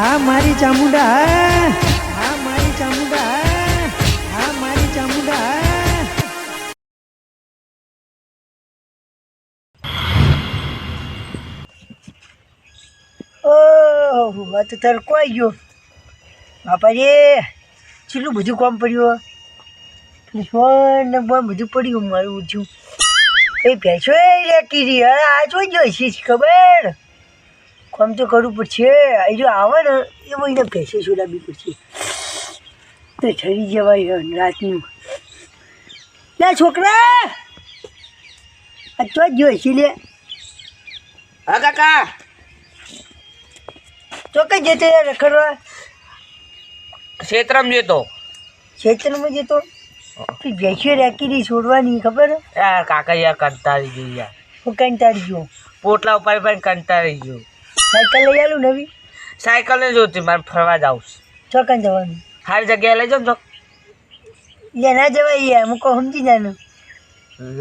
હા, મારી ચામુંડા, હા, મારી ચામુંડા, હા, મારી ચામુંડા. ઓહો આ તો આવી ગયો? બાપા રે કેટલું બધું કામ પડ્યું? ફોન બોન બધું પડ્યું, મારું ઊંચું એ ભેંસો એ રહી આ જોઈ છે ખબર? કામ તો કરવું પડશે. એ જો આવે ને એ મહિને ભેંસે છોડાવી પડશે. તો ઠરી જવાય રાતનું. લે છોકરા! આ તો જ જોઈ છે લે. હા કાકા. તો કઈ જતો યાર રખડવા? ક્ષેત્રમ જતો. ક્ષેત્રમાં જતો? ભેંસે ભેંસો રેકી રહી છોડવાની ખબર? યાર કાકા યાર કંટાળી ગયું યાર. હું કંટાળી ગયો. પોટલા ઉપર પણ કંટાળી ગયું. સાયકલ લઈ આલું નવી? સાયકલ ને જોતી મારે ફરવા જાઉં છે. ચોકન જવાનું. સારી જગ્યાએ લઈ જાઓ ને યા ના જવાય યાર હું કહું સમજી જાનું.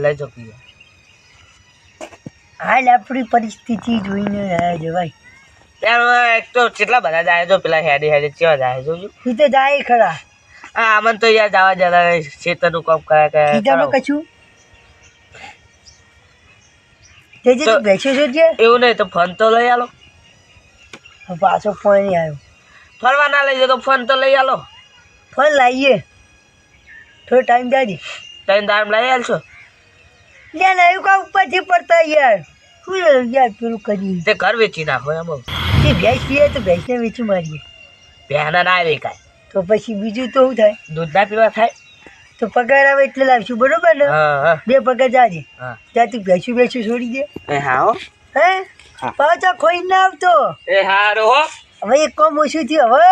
લઈ જાવ યાર હાલ આપણી પરિસ્થિતિ જોઈને ના જવાય. યાર એક તો કેટલા બધા જાય તો પેલા હેડી હેડી કેવા જાય જોજો. તું તો જાય ખરા. હા આમન તો યાર જવા નહીં ખેતરનું કામ કયા કયા કરો. કશું. તે જે બેસે છે એવું નહીં તો ફોન તો લઈ આલો. પાછો ફોન નહીં આવ્યો ફરવા ના લઈ તો ફોન તો લઈ આલો. ફોન લાવીએ. થોડો ટાઈમ દાદી તમે ટાઈમ લઈ આવશો લે ના એવું કા ઉપરથી પડતા યાર. શું યાર પેલું કરી તે ઘર વેચી નાખો એમ તે ભેંસ પીએ તો ભેંસને વેચી મારીએ. પહેના ના વેકાય તો પછી બીજું તો શું થાય? દૂધ ના પીવા થાય? તો પગાર આવે એટલે લાવશું બરોબર ને? બે પગાર જાજે. ત્યાંથી ત્યાં તું ભેંસું ભેંસું છોડી દે. એ હા હે. હા. પાછા ખોઈ ના આવતો એ હારો હો. હવે એક કોમ ઓછું થયું હવે.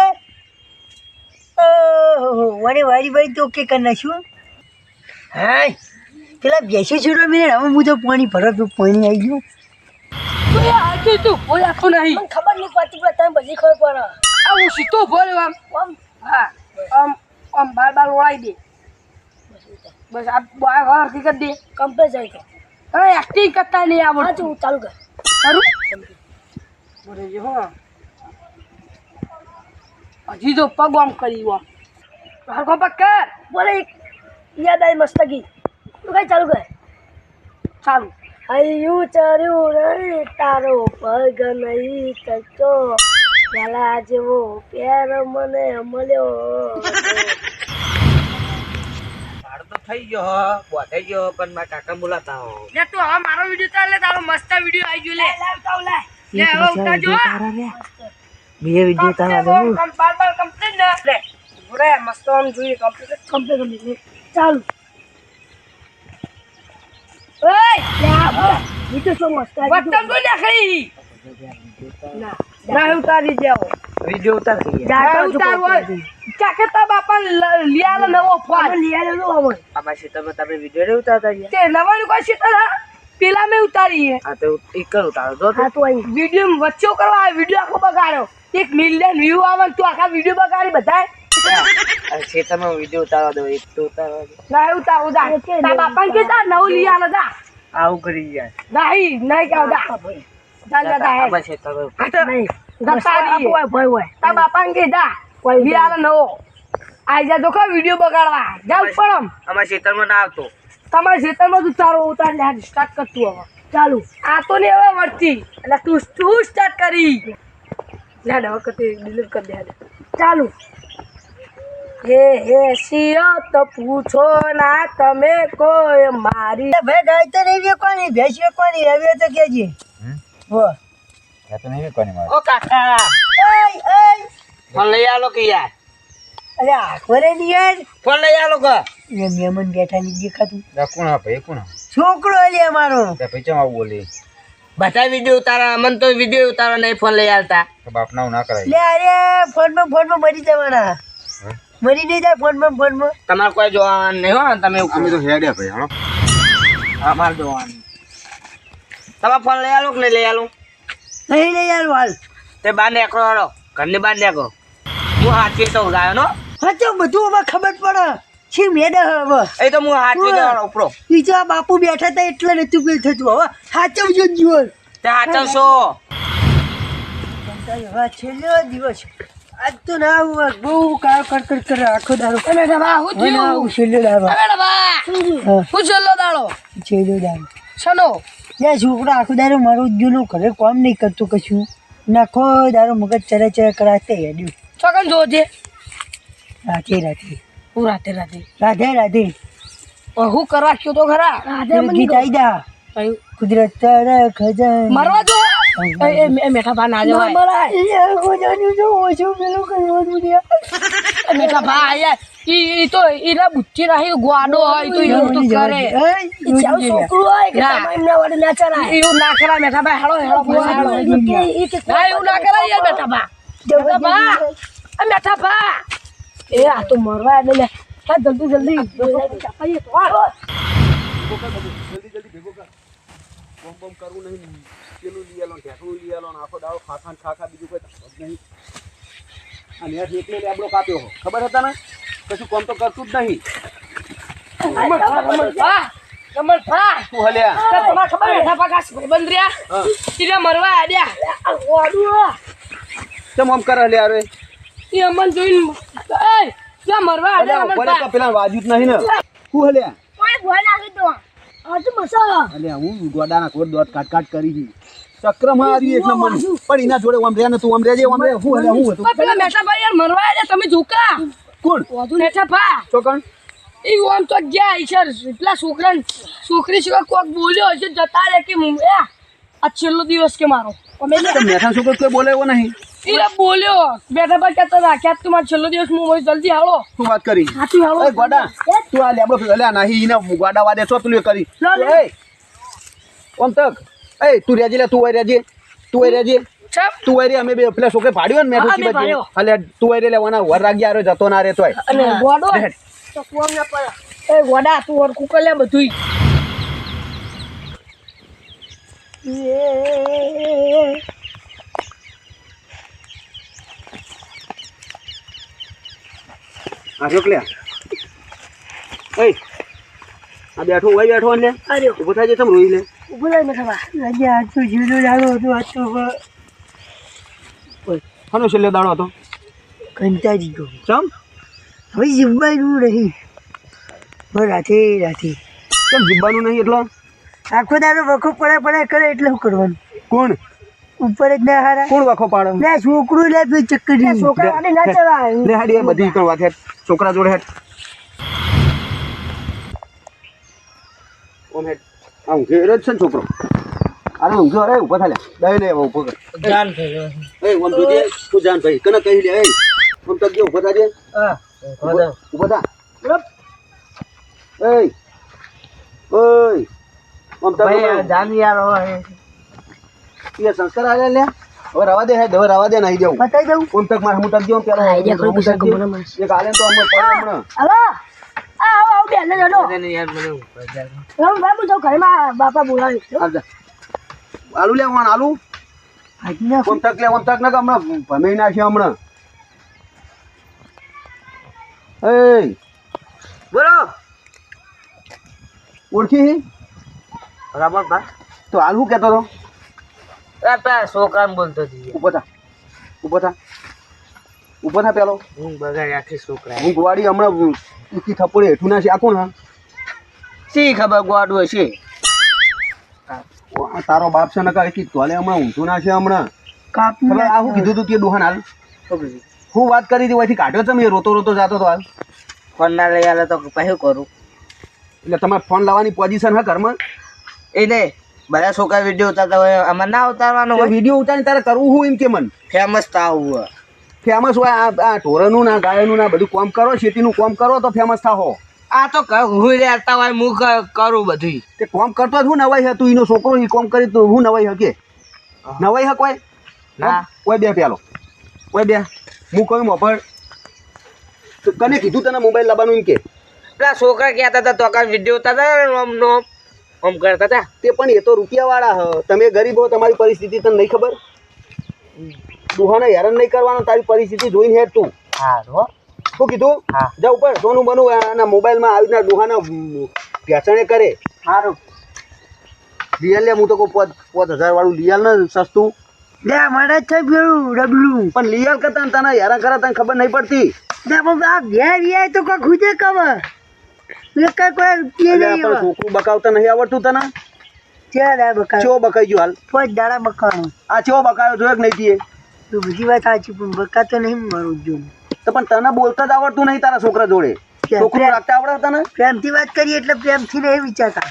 ઓહો વને વારી વારી તો કે કરી નાખ્યું. હા પેલા બેસી છોડો મેં હવે હું તો પાણી ભરો છું પાણી આવી ગયું. મને ખબર નહીં પડતી પણ તમે બધી ખબર પડે. આવું સીધો બોલ આમ. આમ? હા આમ આમ બાર બાર ઓળાઈ દે. બસ આ હકીકત દે. કમ્પ્લેટ જાય કે હવે એક્ટિંગ કરતા નહીં હા આવડતું તું ચાલુ કર. હજી તો પગ આમ કરી હરખો પગ કર. બોલે યાદ આવી મસ્તકી. તું કઈ ચાલુ કર? ચાલુ. હૈયું ચર્યું રે તારો પગ નહીં કચો પેલા જેવો પેર મને મળ્યો. થઈ ગયો બોધાઈ ગયો પણ મારા કાકા બોલાતા હો. લે તું હવે મારો વિડિયો ચાલ લે તારો મસ્ત વિડિયો આવી ગયો લે. લે હવે ઉતારજો બીજો વિડિયો તારા કમ કમ બાર બાર કમ્પ્લીટ ના લે. બોલે મસ્ત આમ જોઈએ કમ્પ્લીટ કમ્પ્લીટ કમ્પ્લેટ ચાલુ. ઓય! લે આ બોલે બીજું શું મસ્ત? આવી વતન તો દેખાઈ ના. ઉતારી જાઓ વીડિયો ઉતાર ઉતાર હોય. ચાકે તા બાપા લિયાલો નવો ફોન. લઈ નવો અમે આમાં ક્ષેત્રમાં તમે વીડિયો રે ઉતારતા તે નવાનું કોઈ છે તારા પેલા મેં ઉતારી હે હા તો એક કર ઉતારો. જો હા તો અહીં. વીડિયો વચ્ચે કરવા આ વીડિયો આખો બગાડ્યો. એક મિલિયન વ્યૂ આવે તો તું આખા વીડિયો બગાડી બધાય. તમે વીડિયો ઉતારવા દો એક તો ઉતારવા દો ના ઉતારો દા તા બાપા કે તા નવ લિયાલો દા આવું કરી ગયા નહીં દા જા. જા દા આ તો દતારી હોય ભાઈ બાપા કે જા લિયાલો નવો આઈ જા તો કા વીડિયો બગાડવા જા આમાં ના આવતો તમારા ખેતરમાં તું તારો ઉતાર લે સ્ટાર્ટ કરતું હવે ચાલુ આ તો નહીં હવે મળતી એટલે તું તું સ્ટાર્ટ કરી લે હવે કતે ડિલીટ કરી દે ચાલુ હે હે સિયો તો પૂછો ના તમે કોઈ મારી ભાઈ ગાય તો નહીં વેકવાની ભેંસ વેકવાની હવે તો કેજે હો ઓ કાકા. એય એય ફોન લઈ આલો કે યાર? અરે આખરે નહીં યાર ફોન લઈ આલો કે? એ મહેમાન બેઠા નહીં દેખાતું. કોણ હા ભાઈ કોણ છોકરો લે અમારો ત્યાં પછી આવું બોલી? બધા વીડિયો ઉતારા મન તો વીડિયો ઉતારવા નહીં ફોન લઈ આલતા. બાપ ના ના કરાય. લે અરે ફોનમાં ફોનમાં મરી જવાના. મરી નહીં જાય ફોનમાં ફોનમાં. તમારે કોઈ જોવાનું નહીં હો તમે એવું અમે તો હેડ્યા ભાઈ હા અમારે જોવાનું. તમારે ફોન લઈ આલો કે નહીં લઈ આલું નહીં નહીં યાર વાલ તે બાર નીકળો હાલો. ઘરની બહાર નીકળો. હું હાચવી તો ગાયો નો હા. તો બધું હવે ખબર પડે. છે મેડે હવે? એ તો હું હાચવી દેવાનો ઉપરો. બીજા બાપુ બેઠા હતા એટલે નતું પેલું થતું. હવે સાચવજો જ જીવન. તે હાચવશો. છેલ્લો દિવસ. આજ તો ના આવું બહુ કાળ કડકડ કરે આખો દાડો. હું થયું? છેલ્લો દાડો. હું છેલ્લો દાડો? છેલ્લો ત્યાં છોકરા આખું દારો મારું જૂનું ઘરે કામ નહીં કરતું કશું. નાખો દારો મગજ ચરે ચરે કરાતે હેડ્યું. જો જોજે રાધે રાધે. હું રાતે રાતે રાધે રાધે. હું કરવા તો ખરા? રાધે ગીત આવી જા. કુદરત તારા ખજાન મરવા જો. એ મેઠા બા ના જવાય એ મેઠા બા આયા ઈ તો ઈના બુચ્ચી રાહી ગોડો હોય તો એવું તો કરે. એવું ના. કરાય મેઠા હેળો પછી હેળો ના એવું ના કરાય યાર મેઠા બા મેઠા આ મેઠા બા એ આ તો મરવા એટલે હા જલ્દી જલ્દી. ચાપાઈએ તો આ. કોમ બોમ કરવું નહીં. પેલું લઈ આલો ઢેકણું લઈ આલો આખો દાવો ખાખા ખાખા બીજું કોઈ ધંધો જ નહીં. આ નેસ એકલે લેબડો કાપ્યો હો. ખબર હતા ને કશું કોમ તો કરતું જ નહીં. પેલા વાજુ જ નહીં ને. તું. હલ્યા અલ્યા હું ગોડાના કોટ દોટ કાટ કાટ કરી દી ચક્રમાં આવી એક નંબર પણ એના જોડે આમ રહ્યા ને તું આમ રહેજે આમ રહે હું હું હતું. પેલા મેઠા બા યાર મરવા આડ્યા તમે જોકા? કોણ? ચોકણ? ઈ આમ તો ગયા ઈશ્વર પેલા છોકરા છોકરી સિવાય કોક બોલ્યો હશે જતા રહે કે એ આ છેલ્લો દિવસ કે મારો. અમે લે તો છોકરો કોઈ બોલે એવો નહીં. એ બોલ્યો. બેઠા ભાઈ કહેતા હતા કે તું મારો છેલ્લો દિવસ હું જલ્દી હાલો. શું વાત કરી? હાથી હાલો. ગોડા તું આ લેબડો અલ્યા નહીં એને ગોડા વાદે છો તું કરી. લો, લો. ઓમ તક. એ તું રેજી લે તું આઈ રેજી તું આઈ રેજી તું આઈ રે અમે બે પેલા છોકરે ભાડ્યો ને મેઠું હા, મેં બાજુ ભાડ્યો. અલે તું આઈ રે લેવાના વર રાગ્યા રે જતો ના રે તોય અને ગોડો તો ના પડે એ ગોડા તું હરખું કરી લે બધુંય. લે. આ બેઠો વઈ બેઠો ને અરે થાય છે તમ રોઈ લે. આજે તો જૂનો દાડો હતો આજ તો છેલ્લે દાડો હતો? કંટાળી ગયો. ચમ? હવે જીવવાનું નહીં. હવે રાતે રાતે. કેમ જીવવાનું નહીં એટલો? આખો દાડો વખો પડે પડે કરે એટલે શું કરવાનું? કોણ? ઉપર જ ના હારા. કોણ વખો પાડે લે છોકરું લે બે ચક્કર. છોકરા ને ના ચલાય લે હાડી બધી કરવા છે. છોકરા જોડે હેડ ઓમ હેઠ? આ ઊંઘે રહ્યો જ છે ને છોકરો. અરે ઊંઘો અરે ઊભો થાય દઈ લે ઊભો કર. જાન થઈ ગયો. એ ઓમ જોજે તું જાન ભાઈ કને કહી લે એ. ઓમ તક જે ઊભો થાજે હા ઊભો- થા. એ ઓય ઓમ તક જાન યાર હોય એ સંસ્કાર આલે લે. હવે રવા દે હે હવે રવા દે નહીં જાઉં બતાઈ દઉં. ઓમ તક માર હું તક જો પેલો એક આલે તો અમે પડે હમણાં. હલો બેન જડો રમ બાબુ તો ઘરમાં બાપા બોલાવે. આલુ લેવાનું વાન આલુ તક લે ઓમ તક ને હમણાં ભમી નાખ્યો હમણાં. એ બોલો. ઓળખી રમણ બા. તો હાલ હું કહેતો હતો આ છોકરાને બોલતો થા થા. ઊભો ના પેલો. હું બગાડી આખી છોકરા. હું ગવાડી હમણાં ઈકી થપ્પડે હેઠું ના છે. આ કોણ હા? શી ખબર ગોડવો છે? તારો બાપ છે નકા ઈકી તોલે હમણાં ઊંધું ના છે હમણાં. કાપ આ હું કીધું તું તે દુહાન હાલ? હું વાત કરી હતી ઓયથી કાઢ્યો તમે. મેં રોતો રોતો જાતો તો હાલ. ફોન ના લઈ આલે તો પહેલું કરું? એટલે તમારે ફોન લાવવાની પોઝિશન હા ઘરમાં? એ ને બધા છોકરા વીડિયો ઉતારતા હોય આમાં ના ઉતારવાનું વીડિયો ઉતારીને તારે કરવું હું એમ કે મન? ફેમસ થાવું હોય. ફેમસ હોય આ આ ઢોરનું ના ગાયનું ના બધું કોમ કરો ખેતીનું કોમ કરો તો ફેમસ થાહો. આ તો હું રહેતા હોય હું કરું બધું તે કોમ કરતો જ હું નવાઈ હતું એનો છોકરો એ કોમ કરી તો હું નવાઈ હકે નવાઈ હક હોય ના. કોઈ બે પેલો. કોઈ બે? હું કહ્યું મોફળ તો કને કીધું તને મોબાઈલ લાવવાનું એમ કે? પેલા છોકરા કહેતા હતા તો કાલ વીડિયો ઉતારતા હતા ને આમ નો આમ આમ કરતા હતા. તે પણ એ તો રૂપિયાવાળા હ. તમે ગરીબ હો તમારી પરિસ્થિતિ તને નહીં ખબર? દુહાને હેરાન નહીં કરવાનો તારી પરિસ્થિતિ જોઈને હેડ તું. સારું શું કીધું? હા. જા ઉપર સોનું બનુ આના મોબાઈલમાં આવી રીતના દુહાના પેચણે કરે. સારું લિયલ લે હું તો કહું પાંચ હજાર વાળું લિયલ ને સસ્તું. લે મને છે પેલું ડબલું. પણ લીયલ કરતા તને હેરાન કરે તને ખબર નહીં પડતી. લે પણ આ ઘેર વ્યાય તો કોઈ ખુદે કવે લે કઈ કોઈ કે નહીં છોકરું બકાવતા નહીં આવડતું તને? ચાલ આ ચો બકાઈ ગયો હાલ? પાંચ દાડા બકાણું આ ચો બકાયો જોયો કે નહીં તીએ? તું બધી વાત સાચી પણ બકાતો નહીં મારો જો તો પણ તને બોલતા જ આવડતું નહીં તારા છોકરા જોડે? છોકરું રાખતા આવડે તને? પ્રેમથી વાત કરીએ એટલે પ્રેમથી નહીં વિચારતા.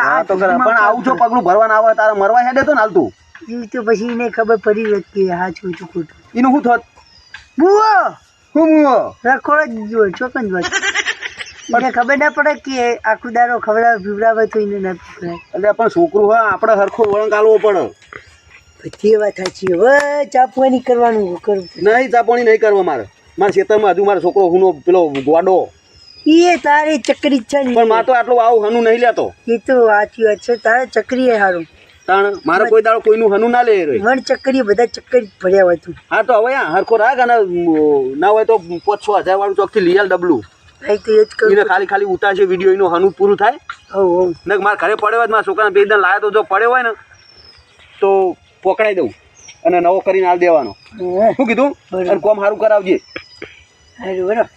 હા તો પણ આવું છો પગલું ભરવા ના આવે તારે મરવા હેડે તો ને હાલ તું ઈ તો પછી એને ખબર પડી વ્યક્તિ કે હા છું છું ખોટું. એનું શું થોત? બુઓ! હું બુઓ? રખોડ જ જો ચોકન જ એને ખબર ના પડે કે આખું દારો ખવડાવે પીવડાવે તો એને ના પીવડાવે એટલે પણ છોકરું હા આપણે હરખો વળંગ આલવો પડે. બધી વાત સાચી હવે ચાપવાની કરવાનું હું કરું. નહીં ચાપણી નહીં કરવા મારે. મારા ખેતરમાં હજુ મારો છોકરો હુનો પેલો ગોડો. એ તારી ચકરી છે પણ મારે તો આટલું આવું હનું નહીં લેતો. એ તો સાચી વાત છે. તારે ચકરી એ સારું તાણ મારે કોઈ દાડો કોઈનું હનુ ના લે રહ્યો. વણ ચકરી બધા ચક્કર જ ભર્યા હોય તું. હા તો હવે હરખો રાખ અને ના હોય તો પાંચ છ હજાર વાળું ચોકથી લઈ ડબલું. એ જ કરું. એને ખાલી ખાલી ઉતારશે વીડિયો એનું હનુ પૂરું થાય. હવ મારા ઘરે પડ્યો હોય મારા છોકરાને બે દિન લાયા તો જો પડ્યો હોય ને તો પકડાઈ દઉં અને નવો કરીને હાલ દેવાનો. શું કીધું. અને કોમ સારું કરાવજે. બરાબર